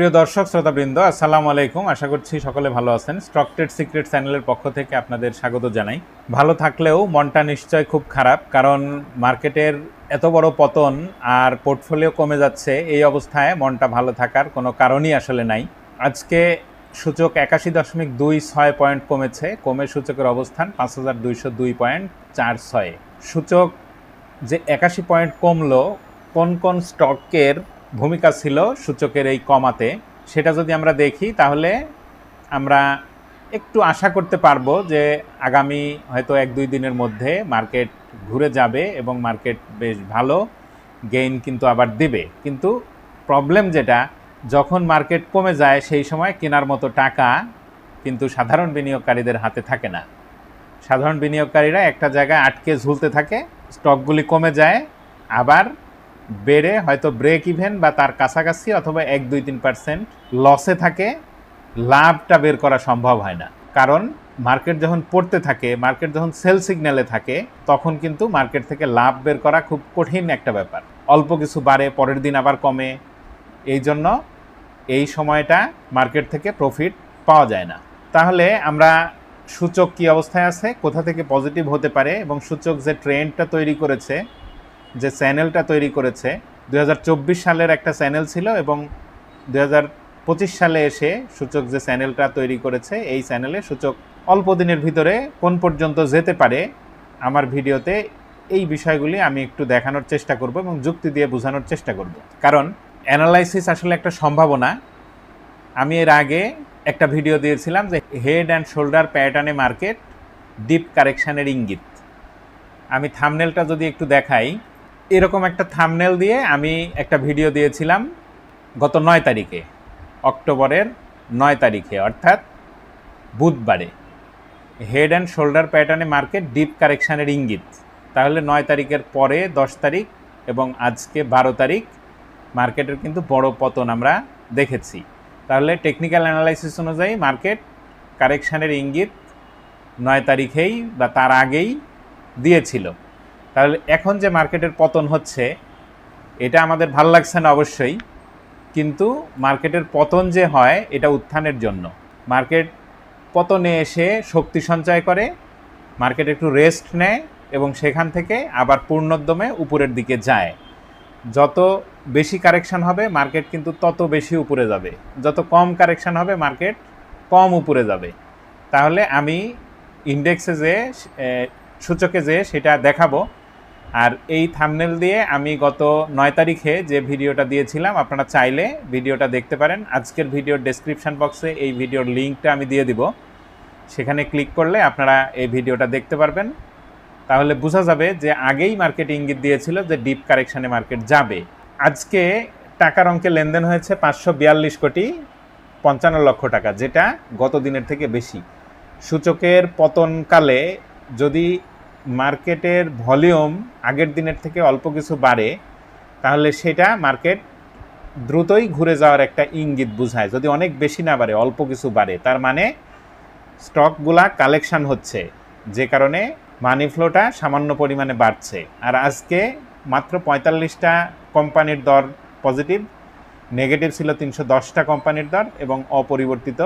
প্রিয় দর্শক, শ্রোতাবৃন্দ, আসসালামু আলাইকুম। আশা করছি সকলে ভালো আছেন। স্টক ট্রেড সিক্রেট চ্যানেলের পক্ষ থেকে আপনাদের স্বাগত জানাই। ভালো থাকলেও মনটা নিশ্চয় খুব খারাপ, কারণ মার্কেটের এত বড় পতন আর পোর্টফোলিও কমে যাচ্ছে, এই অবস্থায় মনটা ভালো থাকার কোনো কারণই আসলে নাই। আজকে সূচক একাশি দশমিক দুই ছয় পয়েন্ট কমেছে। কমে সূচকের অবস্থান পাঁচ হাজার দুইশো দুই পয়েন্ট চার ছয়ে। সূচক যে একাশি পয়েন্ট কমলো, কোন কোন স্টকের ভূমিকা ছিল সূচকের এই কমাতে, সেটা যদি আমরা দেখি, তাহলে আমরা একটু আশা করতে পারব যে আগামী হয়তো এক দুই দিনের মধ্যে মার্কেট ঘুরে যাবে এবং মার্কেট বেশ ভালো গেইন কিন্তু আবার দিবে। কিন্তু প্রবলেম যেটা, যখন মার্কেট কমে যায়, সেই সময় কেনার মতো টাকা কিন্তু সাধারণ বিনিয়োগকারীদের হাতে থাকে না। সাধারণ বিনিয়োগকারীরা একটা জায়গায় আটকে ঝুলতে থাকে, স্টকগুলি কমে যায়, আবার বেড়ে হয়তো ব্রেক ইভেন বা তার কাছাকাছি অথবা এক, দুই, তিন পার্সেন্ট লসে থাকে, লাভটা বের করা সম্ভব হয় না। কারণ মার্কেট যখন পড়তে থাকে মার্কেট যখন সেল সিগন্যালে থাকে, তখন কিন্তু মার্কেট থেকে লাভ বের করা খুব কঠিন একটা ব্যাপার। অল্প কিছু বাড়ে, পরের দিন আবার কমে। এই জন্য এই সময়টা মার্কেট থেকে প্রফিট পাওয়া যায় না। তাহলে আমরা সূচক কি অবস্থায় আছে, কোথা থেকে পজিটিভ হতে পারে এবং সূচক যে ট্রেন্ডটা তৈরি করেছে যে চ্যানেলটা তৈরি করেছে দু হাজার চব্বিশ সালের একটা চ্যানেল ছিল এবং দু পঁচিশ সালে এসে সূচক যে চ্যানেলটা তৈরি করেছে, এই চ্যানেলে সূচক অল্প দিনের ভিতরে কোন পর্যন্ত যেতে পারে আমার ভিডিওতে এই বিষয়গুলি আমি একটু দেখানোর চেষ্টা করব এবং যুক্তি দিয়ে বোঝানোর চেষ্টা করব। কারণ অ্যানালাইসিস আসলে একটা সম্ভাবনা। আমি এর আগে একটা ভিডিও দিয়েছিলাম যে হেড অ্যান্ড শোল্ডার প্যাটার্নে মার্কেট ডিপ কারেকশানের ইঙ্গিত। আমি থামনেলটা যদি একটু দেখাই এরকম একটা থামনেল দিয়ে আমি একটা ভিডিও দিয়েছিলাম গত নয় তারিখে, অক্টোবরের নয় তারিখে, অর্থাৎ বুধবারে। হেড অ্যান্ড শোল্ডার প্যাটার্নে মার্কেট ডিপ কারেকশানের ইঙ্গিত। তাহলে নয় তারিখের পরে দশ তারিখ এবং আজকে বারো তারিখ মার্কেটের কিন্তু বড় পতন আমরা দেখেছি। তাহলে টেকনিক্যাল অ্যানালাইসিস অনুযায়ী মার্কেট কারেকশানের ইঙ্গিত নয় তারিখেই বা তার আগেই দিয়েছিল। তাহলে এখন যে মার্কেটের পতন হচ্ছে, এটা আমাদের ভালো লাগছে না অবশ্যই, কিন্তু মার্কেটের পতন যে হয়, এটা উত্থানের জন্য। মার্কেট পতনে এসে শক্তি সঞ্চয় করে, মার্কেট একটু রেস্ট নেয় এবং সেখান থেকে আবার পূর্ণোদ্যমে উপরের দিকে যায়। যত বেশি কারেকশান হবে, মার্কেট কিন্তু তত বেশি উপরে যাবে। যত কম কারেকশান হবে, মার্কেট কম উপরে যাবে। তাহলে আমি ইন্ডেক্সে যে সূচকে যে, সেটা দেখাবো। আর এই থামনেল দিয়ে আমি গত নয় তারিখে যে ভিডিওটা দিয়েছিলাম, আপনারা চাইলে ভিডিওটা দেখতে পারেন। আজকের ভিডিওর ডেসক্রিপশন বক্সে এই ভিডিওর লিঙ্কটা আমি দিয়ে দিব। সেখানে ক্লিক করলে আপনারা এই ভিডিওটা দেখতে পারবেন। তাহলে বোঝা যাবে যে আগেই মার্কেট ইঙ্গিত দিয়েছিল যে ডিপ কারেকশানে মার্কেট যাবে। আজকে টাকার অঙ্কে লেনদেন হয়েছে পাঁচশো বিয়াল্লিশ কোটি পঞ্চান্ন লক্ষ টাকা, যেটা গত দিনের থেকে বেশি। সূচকের পতনকালে যদি মার্কেটের ভলিউম আগের দিনের থেকে অল্প কিছু বাড়ে, তাহলে সেটা মার্কেট দ্রুতই ঘুরে যাওয়ার একটা ইঙ্গিত বোঝায়। যদি অনেক বেশি না বাড়ে, অল্প কিছু বাড়ে, তার মানে স্টকগুলা কালেকশন হচ্ছে, যে কারণে মানি ফ্লোটা সামান্য পরিমাণে বাড়ছে। আর আজকে মাত্র পঁয়তাল্লিশটা কোম্পানির দর পজিটিভ, নেগেটিভ ছিল তিনশো দশটা কোম্পানির দর এবং অপরিবর্তিত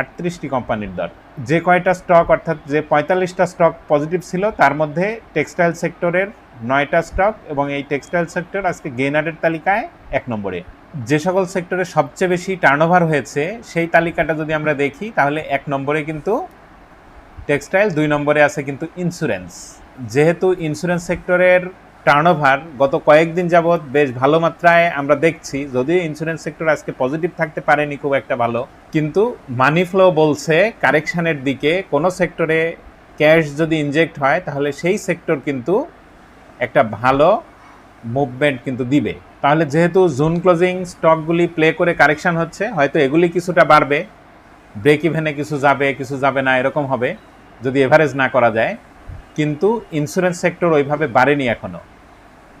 আটত্রিশটি কোম্পানির দর। যে কয়টা স্টক অর্থাৎ যে পঁয়তাল্লিশটা স্টক পজিটিভ ছিল, তার মধ্যে টেক্সটাইল সেক্টরের নয়টা স্টক এবং এই টেক্সটাইল সেক্টর আজকে গেনারের তালিকায় এক নম্বরে। যে সকল সেক্টরে সবচেয়ে বেশি টার্নওভার হয়েছে, সেই তালিকাটা যদি আমরা দেখি, তাহলে এক নম্বরে কিন্তু টেক্সটাইল দুই নম্বরে আছে কিন্তু ইন্স্যুরেন্স যেহেতু ইন্স্যুরেন্স সেক্টরের টার্নওভার গত কয়েকদিন যাবৎ বেশ ভালো মাত্রায় আমরা দেখছি। যদিও ইন্স্যুরেন্স সেক্টর আজকে পজিটিভ থাকতে পারেনি খুব একটা ভালো। কিন্তু মানি ফ্লো বলছে কারেকশানের দিকে। কোনো সেক্টরে ক্যাশ যদি ইনজেক্ট হয়, তাহলে সেই সেক্টর কিন্তু একটা ভালো মুভমেন্ট কিন্তু দিবে। তাহলে যেহেতু জুন ক্লোজিং স্টকগুলি প্লে করে কারেকশান হচ্ছে, হয়তো এগুলি কিছুটা বাড়বে। ব্রেক ইভেনে কিছু যাবে কিছু যাবে না, এরকম হবে। যদি এভারেজ না করা যায়। কিন্তু ইন্স্যুরেন্স সেক্টর ওইভাবে বাড়েনি এখনও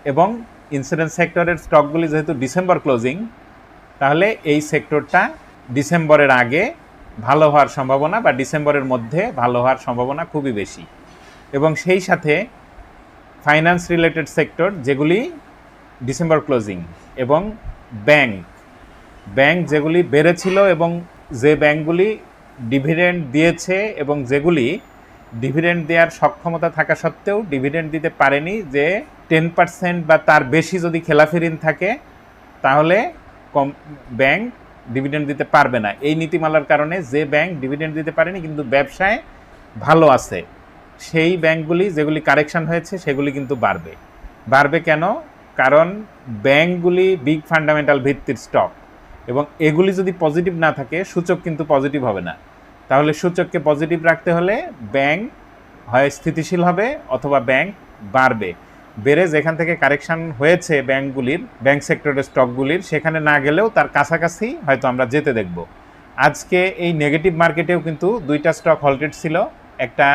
এবং ইন্স্যুরেন্স সেক্টরের স্টকগুলি যেহেতু ডিসেম্বর ক্লোজিং তাহলে এই সেক্টরটা ডিসেম্বরের আগে ভালো হওয়ার সম্ভাবনা বা ডিসেম্বরের মধ্যে ভালো হওয়ার সম্ভাবনা খুবই বেশি। এবং সেই সাথে ফাইন্যান্স রিলেটেড সেক্টর যেগুলি ডিসেম্বর ক্লোজিং এবং ব্যাংক ব্যাংক যেগুলি বেড়েছিল এবং যে ব্যাংকগুলি ডিভিডেন্ড দিয়েছে এবং যেগুলি ডিভিডেন্ড দেওয়ার সক্ষমতা থাকা সত্ত্বেও ডিভিডেন্ড দিতে পারেনি যে টেন পার্সেন্ট বা তার বেশি যদি খেলাফি ঋণ থাকে, তাহলে কম ব্যাংক ডিভিডেন্ড দিতে পারবে না। এই নীতিমালার কারণে যে ব্যাংক ডিভিডেন্ড দিতে পারেনি কিন্তু ব্যবসায় ভালো আছে, সেই ব্যাংকগুলি যেগুলি কারেকশন হয়েছে, সেগুলি কিন্তু বাড়বে। বাড়বে কেন? কারণ ব্যাংকগুলি বিগ ফান্ডামেন্টাল ভিত্তির স্টক এবং এগুলি যদি পজিটিভ না থাকে, সূচক কিন্তু পজিটিভ হবে না। তাহলে সূচককে পজিটিভ রাখতে হলে ব্যাংক হয় স্থিতিশীল হবে অথবা ব্যাংক বাড়বে। বেড়ে যেখান থেকে কারেকশন হয়েছে ব্যাংকগুলির ব্যাংক সেক্টরের স্টকগুলির সেখানে না গেলেও তার কাছাকাছি হয়তো আমরা যেতে দেখব। আজকে এই নেগেটিভ মার্কেটেও কিন্তু দুইটা স্টক হল্টেড ছিল, একটা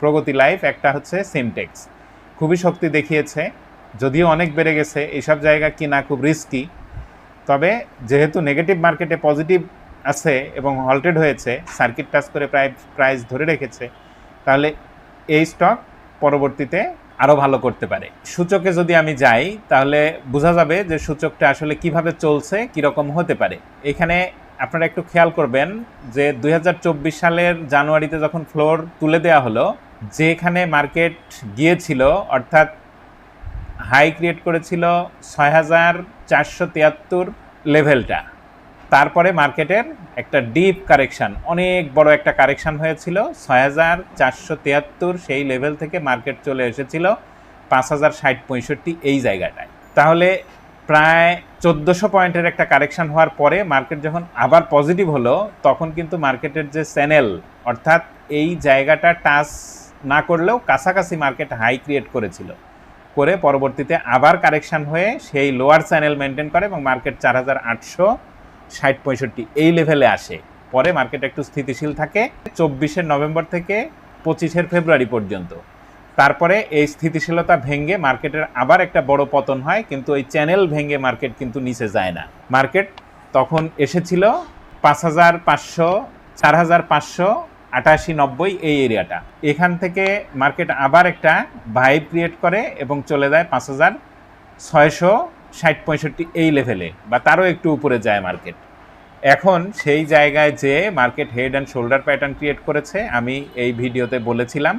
প্রগতি লাইফ একটা হচ্ছে সিমটেক্স খুবই শক্তি দেখিয়েছে, যদিও অনেক বেড়ে গেছে এইসব জায়গা কিনা খুব রিস্কি তবে যেহেতু নেগেটিভ মার্কেটে পজিটিভ আছে এবং হল্টেড হয়েছে সার্কিট টাচ করে প্রায় প্রাইস ধরে রেখেছে, তাহলে এই স্টক পরবর্তীতে আরও ভালো করতে পারে। সূচকে যদি আমি যাই, তাহলে বোঝা যাবে যে সূচকটা আসলে কীভাবে চলছে, কীরকম হতে পারে। এখানে আপনারা একটু খেয়াল করবেন যে দু হাজার চব্বিশ সালের জানুয়ারিতে যখন ফ্লোর তুলে দেওয়া হলো, যেখানে মার্কেট গিয়েছিল, অর্থাৎ হাই ক্রিয়েট করেছিল ছয় হাজার চারশো তিয়াত্তর লেভেলটা তারপরে মার্কেটের একটা ডিপ কারেকশন অনেক বড় একটা কারেকশন হয়েছিল। ছয় হাজার চারশো তিয়াত্তর সেই লেভেল থেকে মার্কেট চলে এসেছিল পাঁচ হাজার ষাট পঁয়ষট্টি এই জায়গাটায়। তাহলে প্রায় চোদ্দোশো পয়েন্টের একটা কারেকশন হওয়ার পরে মার্কেট যখন আবার পজিটিভ হলো, তখন কিন্তু মার্কেটের যে চ্যানেল অর্থাৎ এই জায়গাটা টাচ না করলেও কাছাকাছি মার্কেট হাই ক্রিয়েট করেছিল। করে পরবর্তীতে আবার কারেকশন হয়ে সেই লোয়ার চ্যানেল মেনটেন করে এবং মার্কেট চার হাজার আটশো ষাট পঁয়ষট্টি, এই লেভেলে আসে। পরে মার্কেট একটু স্থিতিশীল থাকে, চব্বিশের নভেম্বর থেকে পঁচিশের ফেব্রুয়ারি পর্যন্ত। তারপরে এই স্থিতিশীলতা ভেঙে মার্কেটের আবার একটা বড় পতন হয়, কিন্তু ওই চ্যানেল ভেঙে মার্কেট কিন্তু নিচে যায় না। মার্কেট তখন এসেছিল পাঁচ হাজার পাঁচশো, চার হাজার পাঁচশো, আটাশি, নব্বই এই এরিয়াটা এখান থেকে মার্কেট আবার একটা ভাইব ক্রিয়েট করে এবং চলে যায় পাঁচ হাজার ছয়শো ষাট পঁয়ষট্টি এই লেভেলে বা তারও একটু উপরে যায় মার্কেট এখন সেই জায়গায় যে market head and shoulder pattern create করেছে, আমি এই ভিডিওতে বলেছিলাম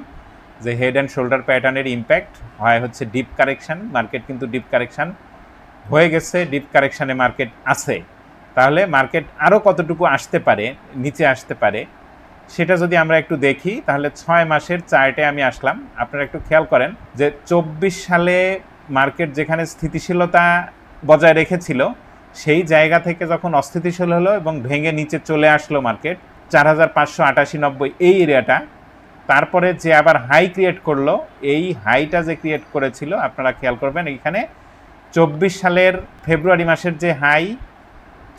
যে হেড অ্যান্ড শোল্ডার প্যাটার্নের ইম্প্যাক্ট হয় হচ্ছে ডিপ কারেকশন মার্কেট কিন্তু ডিপ কারেকশন হয়ে গেছে ডিপ কারেকশানে মার্কেট আছে। তাহলে মার্কেট আরও কতটুকু আসতে পারে, নিচে আসতে পারে, সেটা যদি আমরা একটু দেখি, তাহলে ছয় মাসের চার্টে আমি আসলাম। আপনারা একটু খেয়াল করেন যে চব্বিশ সালে মার্কেট যেখানে স্থিতিশীলতা বজায় রেখেছিল, সেই জায়গা থেকে যখন অস্থিতিশীল হলো এবং ভেঙে নিচে চলে আসলো মার্কেট, চার হাজার পাঁচশো আটাশি নব্বই এই এরিয়াটা, তারপরে যে আবার হাই ক্রিয়েট করল, এই হাইটা যে ক্রিয়েট করেছিল, আপনারা খেয়াল করবেন, এখানে চব্বিশ সালের ফেব্রুয়ারি মাসের যে হাই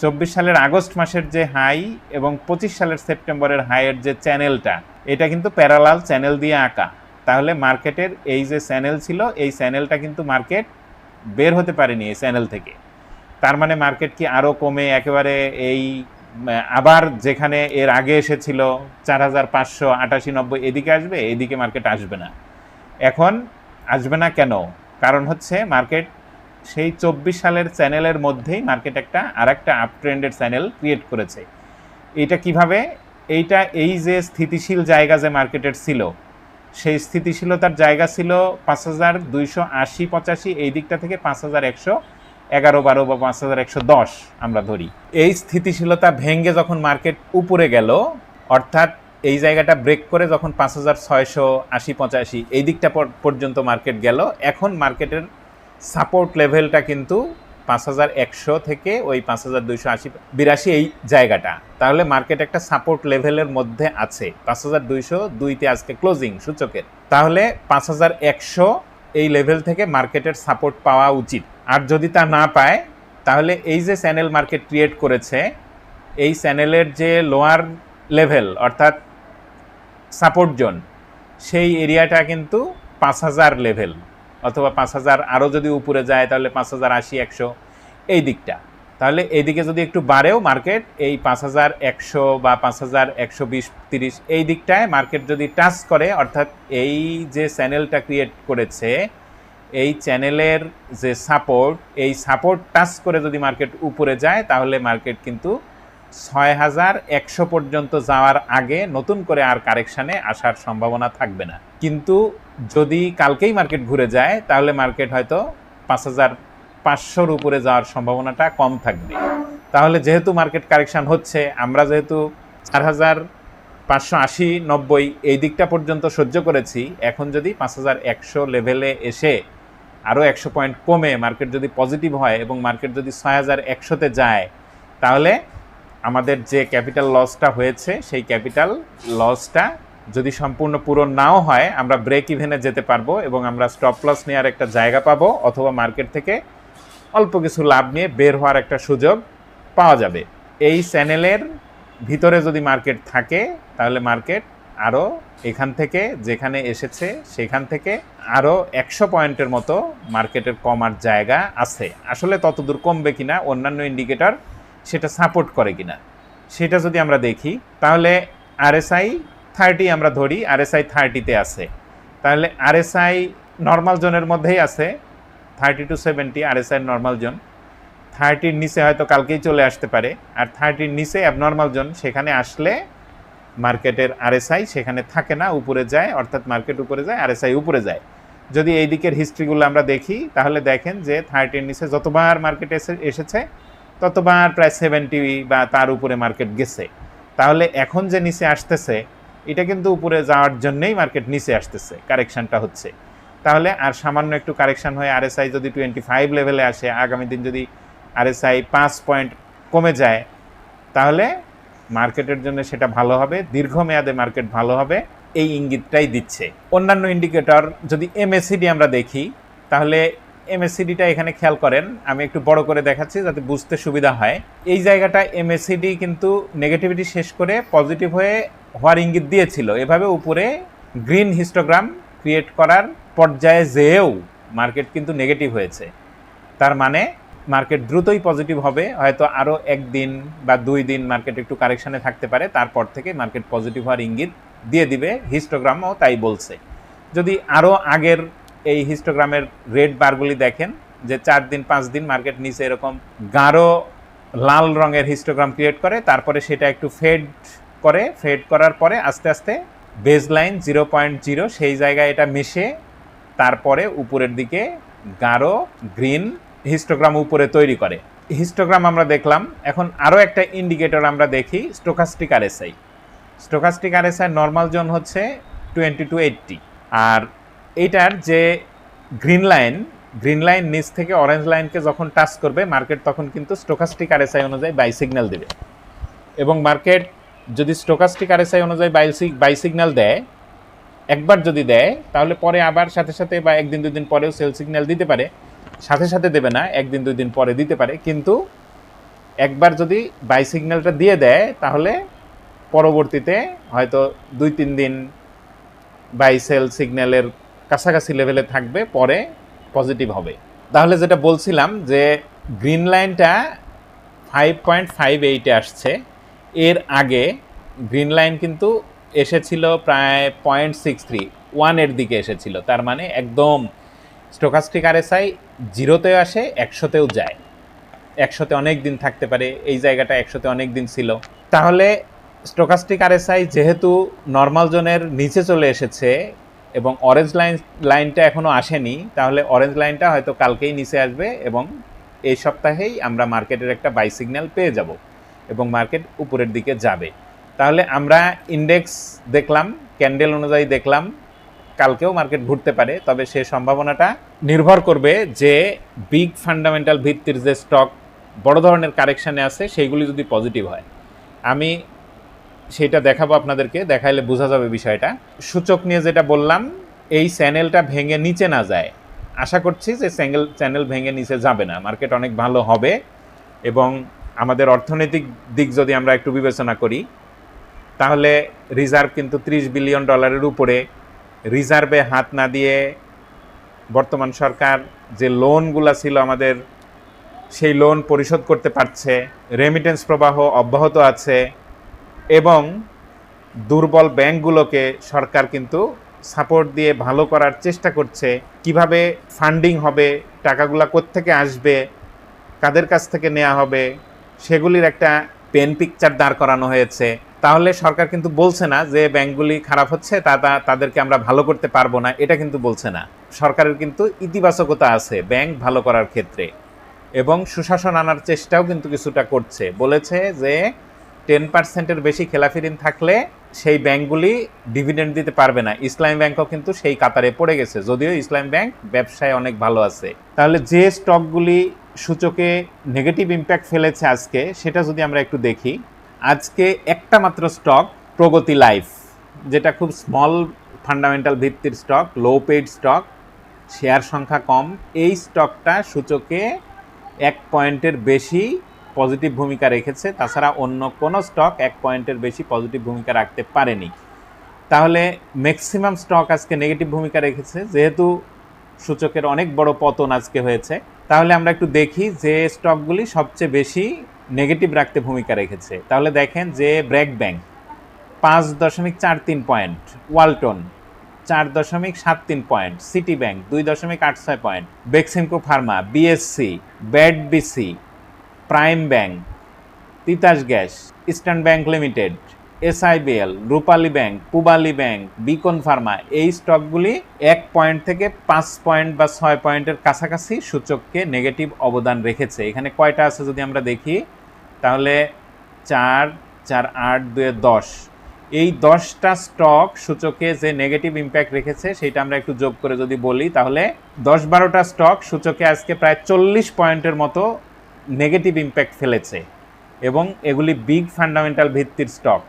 চব্বিশ সালের আগস্ট মাসের যে হাই এবং পঁচিশ সালের সেপ্টেম্বরের হাইয়ের যে চ্যানেলটা এটা কিন্তু প্যারালাল চ্যানেল দিয়ে আঁকা। তাহলে মার্কেটের এই যে চ্যানেল ছিল, এই চ্যানেলটা কিন্তু মার্কেট বের হতে পারেনি এই চ্যানেল থেকে। তার মানে মার্কেট কি আরও কমে? একেবারে এই আবার যেখানে এর আগে এসেছিল, চার হাজার পাঁচশো আটাশি নব্বই, এদিকে আসবে, এদিকে মার্কেট আসবে না। এখন আসবে না কেন? কারণ হচ্ছে মার্কেট সেই চব্বিশ সালের চ্যানেলের মধ্যেই মার্কেট একটা আর একটা আপ ট্রেন্ডের চ্যানেল ক্রিয়েট করেছে। এটা কীভাবে? এইটা এই যে স্থিতিশীল জায়গা যে মার্কেটের ছিল সেই স্থিতিশীলতার জায়গা ছিল পাঁচ হাজার দুইশো আশি, পঁচাশি, এই দিকটা থেকে পাঁচ হাজার একশো এগারো, বারো বা পাঁচ হাজার একশো দশ আমরা ধরি। এই স্থিতিশীলতা ভেঙে যখন মার্কেট উপরে গেল, অর্থাৎ এই জায়গাটা ব্রেক করে যখন পাঁচ হাজার ছয়শো আশি, পঁচাশি, এই দিকটা পর- পর্যন্ত মার্কেট গেল, এখন মার্কেটের সাপোর্ট লেভেলটা কিন্তু পাঁচ হাজার একশো থেকে ওই পাঁচ হাজার দুইশো আশি বিরাশি এই জায়গাটা। তাহলে মার্কেট একটা সাপোর্ট লেভেলের মধ্যে আছে। পাঁচ হাজার দুইশো দুইতে আজকে ক্লোজিং সূচকের। তাহলে পাঁচ হাজার একশো এই লেভেল থেকে মার্কেটের সাপোর্ট পাওয়া উচিত। আর যদি তা না পায়, তাহলে এই যে চ্যানেল মার্কেট ক্রিয়েট করেছে, এই চ্যানেলের যে লোয়ার লেভেল অর্থাৎ সাপোর্ট জোন সেই এরিয়াটা কিন্তু পাঁচ হাজার লেভেল অথবা পাঁচ হাজার আরও যদি উপরে যায়, তাহলে পাঁচ হাজার আশি, একশো। এই দিকটা। তাহলে এইদিকে যদি একটু বাড়েও মার্কেট এই পাঁচ হাজার একশো বা পাঁচ হাজার একশো বিশ, তিরিশ, এই দিকটায় মার্কেট যদি টাচ করে, অর্থাৎ এই যে চ্যানেলটা ক্রিয়েট করেছে, এই চ্যানেলের যে সাপোর্ট এই সাপোর্ট টাচ করে যদি মার্কেট উপরে যায়, তাহলে মার্কেট কিন্তু ছয় হাজার একশো পর্যন্ত যাওয়ার আগে নতুন করে আর কারেকশানে আসার সম্ভাবনা থাকবে না। কিন্তু যদি কালকেই মার্কেট ঘুরে যায়, তাহলে মার্কেট হয়তো পাঁচ হাজার পাঁচশোর উপরে যাওয়ার সম্ভাবনাটা কম থাকবে। তাহলে যেহেতু মার্কেট কারেকশান হচ্ছে, আমরা যেহেতু চার হাজার পাঁচশো আশি নব্বই এই দিকটা পর্যন্ত সহ্য করেছি, এখন যদি পাঁচ হাজার একশো লেভেলে এসে আরও একশো পয়েন্ট কমে মার্কেট যদি পজিটিভ হয় এবং মার্কেট যদি ছয় হাজার একশোতে যায়, তাহলে আমাদের যে ক্যাপিটাল লসটা হয়েছে, সেই ক্যাপিটাল লসটা যদি সম্পূর্ণ পূরণ নাও হয়, আমরা ব্রেক ইভেনে যেতে পারব এবং আমরা স্টপ লস নেওয়ার একটা জায়গা পাবো অথবা মার্কেট থেকে অল্প কিছু লাভ নিয়ে বের হওয়ার একটা সুযোগ পাওয়া যাবে। এই চ্যানেলের ভিতরে যদি মার্কেট থাকে, তাহলে মার্কেট আরও এখান থেকে, যেখানে এসেছে সেখান থেকে আরও একশো পয়েন্টের মতো মার্কেটের কমার জায়গা আছে। আসলে ততদূর কমবে কিনা, অন্যান্য ইন্ডিকেটর সেটা সাপোর্ট করে কিনা, সেটা যদি আমরা দেখি, তাহলে আরএসআই থার্টি আমরা ধরি আরএসআই থার্টিতে আছে। তাহলে আরএসআই নর্মাল জোনের মধ্যেই আছে thirty to seventy RSI normal zone. থার্টির নিচে হয়তো কালকেই চলে আসতে পারে, আর থার্টির নিচে অ্যাবনর্মাল জোন, সেখানে আসলে মার্কেটের আরএসআই সেখানে থাকে না, উপরে যায়, অর্থাৎ মার্কেট উপরে যায় আরএসআই উপরে যায়। যদি এই দিকের হিস্ট্রিগুলো আমরা দেখি, তাহলে দেখেন যে থার্টির নিচে যতবার মার্কেট এসে, এসেছে, ততবার প্রায় সেভেন্টি বা তার উপরে মার্কেট গেছে। তাহলে এখন যে নিচে আসতেছে এটা কিন্তু উপরে যাওয়ার জন্যই মার্কেট নিচে আসতেছে কারেকশনটা হচ্ছে। তাহলে আর সামান্য একটু কারেকশন হয়ে আরএসআই যদি টোয়েন্টি ফাইভ লেভেলে আসে, আগামী দিন যদি আরএসআই পাঁচ পয়েন্ট কমে যায়, তাহলে মার্কেটের জন্য সেটা ভালো হবে, দীর্ঘমেয়াদে মার্কেট ভালো হবে, এই ইঙ্গিতটাই দিচ্ছে। অন্যান্য ইন্ডিকেটর যদি এমএসিডি আমরা দেখি, তাহলে এমএসিডিটা এখানে খেয়াল করেন, আমি একটু বড় করে দেখাচ্ছি যাতে বুঝতে সুবিধা হয়। এই জায়গাটা এমএসিডি কিন্তু নেগেটিভিটি শেষ করে পজিটিভ হয়ে হওয়ার ইঙ্গিত দিয়েছিল। এভাবে উপরে গ্রিন হিস্টোগ্রাম ক্রিয়েট করার পর্যায়ে যেয়েও মার্কেট কিন্তু নেগেটিভ হয়েছে। তার মানে মার্কেট দ্রুতই পজিটিভ হবে, হয়তো আরও একদিন বা দুই দিন মার্কেট একটু কারেকশানে থাকতে পারে, তারপর থেকে মার্কেট পজিটিভ হওয়ার ইঙ্গিত দিয়ে দিবে হিস্টোগ্রামও তাই বলছে। যদি আরও আগের এই হিস্টোগ্রামের রেড বারগুলি দেখেন, যে চার দিন, পাঁচ দিন মার্কেট নিচে এরকম গাঢ় লাল রঙের হিস্টোগ্রাম ক্রিয়েট করে, তারপরে সেটা একটু ফেড করে ফেড করার পরে আস্তে আস্তে base line zero point zero সেই জায়গায় এটা মিশে, তারপরে উপরের দিকে গাঢ় গ্রিন হিস্টোগ্রাম উপরে তৈরি করে। হিস্টোগ্রাম আমরা দেখলাম, এখন আরও একটা ইন্ডিকেটর আমরা দেখি stochastic RSI stochastic RSI normal zone হচ্ছে টোয়েন্টি টু এইট্টি আর এইটার যে গ্রিন লাইন গ্রিন লাইন নিচ থেকে অরেঞ্জ লাইনকে যখন টাচ করবে মার্কেট তখন কিন্তু স্টোকাস্টিক আরএসআই অনুযায়ী বাই সিগন্যাল দেবে। এবং মার্কেট যদি স্টোকাস্টিক আরএসআই অনুযায়ী বাই বাই সিগন্যাল দেয়, একবার যদি দেয়, তাহলে পরে আবার সাথে সাথে বা একদিন, দুই দিন পরেও সেল সিগন্যাল দিতে পারে। সাথে সাথে দেবে না, একদিন, দুই দিন পরে দিতে পারে। কিন্তু একবার যদি বাই সিগন্যালটা দিয়ে দেয়, তাহলে পরবর্তীতে হয়তো দুই, তিন দিন বাই সেল সিগন্যালের কাছাকাছি লেভেলে থাকবে, পরে পজিটিভ হবে। তাহলে যেটা বলছিলাম যে গ্রিন লাইনটা ফাইভ পয়েন্ট ফাইভ এইটে আসছে। এর আগে গ্রিন লাইন কিন্তু এসেছিল প্রায় পয়েন্ট সিক্স থ্রি ওয়ানের দিকে এসেছিল। তার মানে একদম স্টোকাস্টিক আরএসআই জিরোতেও আসে একশোতেও যায়। একশোতে অনেক দিন থাকতে পারে, এই জায়গাটা একশোতে অনেক দিন ছিল। তাহলে স্টোকাস্টিক আরএসআই যেহেতু নর্মাল জোনের নিচে চলে এসেছে এবং অরেঞ্জ লাইন লাইনটা এখনও আসেনি, তাহলে অরেঞ্জ লাইনটা হয়তো কালকেই নিচে আসবে এবং এই সপ্তাহেই আমরা মার্কেটের একটা বাই সিগন্যাল পেয়ে যাব। এবং মার্কেট উপরের দিকে যাবে। তাহলে আমরা ইন্ডেক্স দেখলাম ক্যান্ডেল অনুযায়ী দেখলাম, কালকেও মার্কেট ঘুরতে পারে, তবে সে সম্ভাবনাটা নির্ভর করবে যে বিগ ফান্ডামেন্টাল ভিত্তির যে স্টক বড় ধরনের কারেকশানে আছে, সেইগুলি যদি পজিটিভ হয়। আমি সেটা দেখাবো আপনাদেরকে, দেখাইলে বোঝা যাবে বিষয়টা। সূচক নিয়ে যেটা বললাম, এই চ্যানেলটা ভেঙে নিচে না যায়। আশা করছি যে স্যাঙ্গেল চ্যানেল ভেঙে নিচে যাবে না। মার্কেট অনেক ভালো হবে এবং আমাদের অর্থনৈতিক দিক যদি আমরা একটু বিবেচনা করি, তাহলে রিজার্ভ কিন্তু ত্রিশ বিলিয়ন ডলারের উপরে রিজার্ভে হাত না দিয়ে বর্তমান সরকার যে লোনগুলো ছিল আমাদের, সেই লোন পরিশোধ করতে পারছে রেমিটেন্স প্রবাহ অব্যাহত আছে এবং দুর্বল ব্যাংকগুলোকে সরকার কিন্তু সাপোর্ট দিয়ে ভালো করার চেষ্টা করছে। কীভাবে ফান্ডিং হবে, টাকাগুলা কোত্থেকে আসবে, কাদের কাছ থেকে নেওয়া হবে সেগুলির একটা পেন পিকচার দাঁড় করানো হয়েছে। তাহলে সরকার কিন্তু বলছে না যে ব্যাংকগুলি খারাপ হচ্ছে, তা তাদেরকে আমরা ভালো করতে পারব না, এটা কিন্তু বলছে না। সরকারের কিন্তু ইতিবাচকতা আছে ব্যাংক ভালো করার ক্ষেত্রে। এবং সুশাসন আনার চেষ্টাও কিন্তু কিছুটা করছে। বলেছে যে টেন পার্সেন্টের বেশি খেলাফি ঋণ থাকলে সেই ব্যাংকগুলি ডিভিডেন্ড দিতে পারবে না। ইসলামী ব্যাংকও কিন্তু সেই কাতারে পড়ে গেছে। যদিও ইসলাম ব্যাংক ব্যবসায় অনেক ভালো আছে। তাহলে যে স্টকগুলি সূচকে নেগেটিভ ইম্প্যাক্ট ফেলেছে আজকে, সেটা যদি আমরা একটু দেখি, আজকে একটা মাত্র স্টক প্রগতি লাইফ যেটা খুব স্মল ফান্ডামেন্টাল ভিত্তির stock low paid stock share সংখ্যা কম, এই স্টকটা সূচকে এক পয়েন্টের বেশি পজিটিভ ভূমিকা রেখেছে, তাছাড়া অন্য কোনো স্টক এক পয়েন্টের বেশি পজিটিভ ভূমিকা রাখতে পারেনি। তাহলে ম্যাক্সিমাম স্টক আজকে নেগেটিভ ভূমিকা রেখেছে, যেহেতু সূচকের অনেক বড় পতন আজকে হয়েছে, তাহলে আমরা একটু দেখি যে স্টকগুলি সবচেয়ে বেশি নেগেটিভ রাখতে ভূমিকা রেখেছে। তাহলে দেখেন যে ব্র্যাক ব্যাংক পাঁচ দশমিক চার তিন পয়েন্ট ওয়ালটন চার দশমিক সাত তিন পয়েন্ট সিটি ব্যাংক দুই দশমিক আট ছয় point Beximco pharma BSC bad BC Prime Bank, Titas gas, Eastern Bank Limited, SIBL, Rupali bank, Pubali bank, Beacon pharma, এই স্টকগুলি এক পয়েন্ট থেকে পাঁচ পয়েন্ট বা ছয় পয়েন্টের কাছাকাছি সূচককে নেগেটিভ অবদান রেখেছে। এখানে কয়টা আছে যদি আমরা দেখি? তাহলে চার চার আট, দুয়ে দশ। এই দশটা স্টক সূচকে যে নেগেটিভ ইম্প্যাক্ট রেখেছে সেটা আমরা একটু যোগ করে যদি বলি, তাহলে দশ বারোটা স্টক সূচকে আজকে প্রায় চল্লিশ পয়েন্টের মতো নেগেটিভ ইম্প্যাক্ট ফেলেছে এবং এগুলি বিগ ফান্ডামেন্টাল ভিত্তির স্টক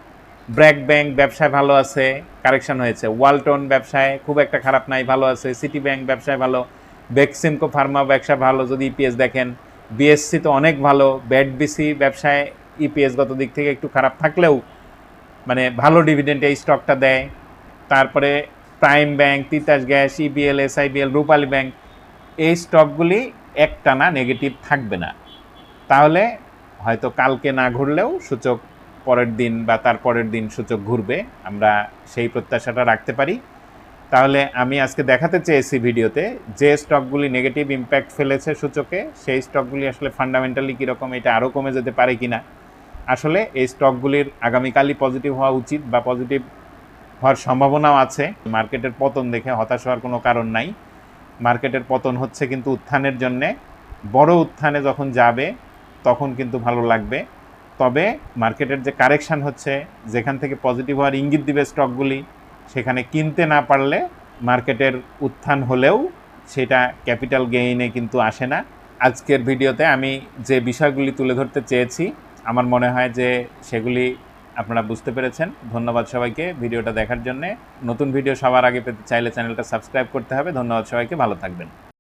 ব্র্যাক ব্যাংক ব্যবসায় ভালো আছে কারেকশন হয়েছে। ওয়ালটন ব্যবসায় খুব একটা খারাপ নাই, ভালো আছে। সিটি ব্যাংক ব্যবসায় ভালো। বেক্সিমকো ফার্মা ব্যবসা ভালো, যদি ইপিএস দেখেন। বিএসসি তো অনেক ভালো। ব্যাড বিসি ব্যবসায় ইপিএস গত দিক থেকে একটু খারাপ থাকলেও মানে ভালো ডিভিডেন্ড এই স্টকটা দেয়। তারপরে Prime Bank Titas gas EBL SIBL Rupali bank এই স্টকগুলি একটানা নেগেটিভ থাকবে না। তাহলে হয়তো কালকে না ঘুরলেও সূচক পরের দিন বা তার পরের দিন সূচক ঘুরবে। আমরা সেই প্রত্যাশাটা রাখতে পারি। তাহলে আমি আজকে দেখাতে চেয়েছি ভিডিওতে যে স্টকগুলি নেগেটিভ ইম্প্যাক্ট ফেলেছে সূচকে, সেই স্টকগুলি আসলে ফান্ডামেন্টালি কীরকম, এটা আরও কমে যেতে পারে কি না আসলে এই স্টকগুলির আগামীকালই পজিটিভ হওয়া উচিত বা পজিটিভ হওয়ার সম্ভাবনাও আছে। মার্কেটের পতন দেখে হতাশ হওয়ার কোনো কারণ নাই। মার্কেটের পতন হচ্ছে কিন্তু উত্থানের জন্যে। বড় উত্থানে যখন যাবে তখন কিন্তু ভালো লাগবে। তবে মার্কেটের যে কারেকশান হচ্ছে, যেখান থেকে পজিটিভ হওয়ার ইঙ্গিত দিবে স্টকগুলি, সেখানে কিনতে না পারলে মার্কেটের উত্থান হলেও সেটা ক্যাপিটাল গেইনে কিন্তু আসে না। আজকের ভিডিওতে আমি যে বিষয়গুলি তুলে ধরতে চেয়েছি, আমার মনে হয় যে সেগুলি আপনারা বুঝতে পেরেছেন। ধন্যবাদ সবাইকে ভিডিওটা দেখার জন্যে। নতুন ভিডিও সবার আগে পেতে চাইলে চ্যানেলটা সাবস্ক্রাইব করতে হবে। ধন্যবাদ সবাইকে, ভালো থাকবেন।